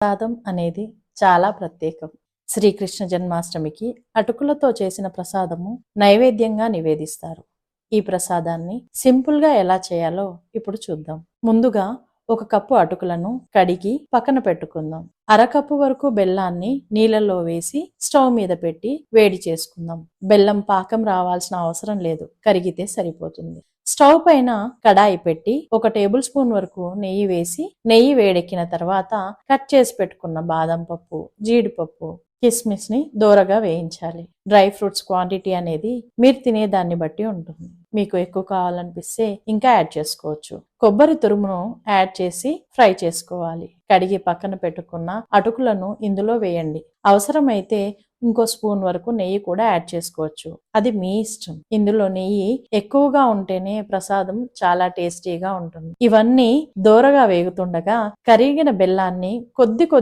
ప్రసాదం అనేది చాలా ప్రత్యేకం. శ్రీకృష్ణ జన్మాష్టమికి అటుకులతో చేసిన ప్రసాదము నైవేద్యంగా నివేదిస్తారు. ఈ ప్రసాదాన్ని సింపుల్గా ఎలా చేయాలో ఇప్పుడు చూద్దాం. ముందుగా ఒక కప్పు అటుకులను కడిగి పక్కన పెట్టుకుందాం. అరకప్పు వరకు బెల్లాన్ని నీళ్ళల్లో వేసి స్టవ్ మీద పెట్టి వేడి చేసుకుందాం. బెల్లం పాకం రావాల్సిన అవసరం లేదు కరిగితే సరిపోతుంది. స్టవ్ పైన కడాయి పెట్టి ఒక టేబుల్ స్పూన్ వరకు నెయ్యి వేసి నెయ్యి వేడెక్కిన తర్వాత కట్ చేసి పెట్టుకున్న బాదం పప్పు జీడిపప్పు కిస్మిస్ని దూరగా వేయించాలి. డ్రై ఫ్రూట్స్ క్వాంటిటీ అనేది మీరు తినే దాన్ని బట్టి ఉంటుంది. మీకు ఎక్కువ కావాలనిపిస్తే ఇంకా యాడ్ చేసుకోవచ్చు. కొబ్బరి తురుమును యాడ్ చేసి ఫ్రై చేసుకోవాలి. కడిగి పక్కన పెట్టుకున్న అటుకులను ఇందులో వేయండి. అవసరమైతే ఇంకో స్పూన్ వరకు నెయ్యి కూడా యాడ్ చేసుకోవచ్చు. అది మీ ఇష్టం. ఇందులో నెయ్యి ఎక్కువగా ఉంటేనే ప్రసాదం చాలా టేస్టీగా ఉంటుంది. ఇవన్నీ దోరగా వేగుతుండగా కరిగిన బెల్లాన్ని కొద్ది కొద్ది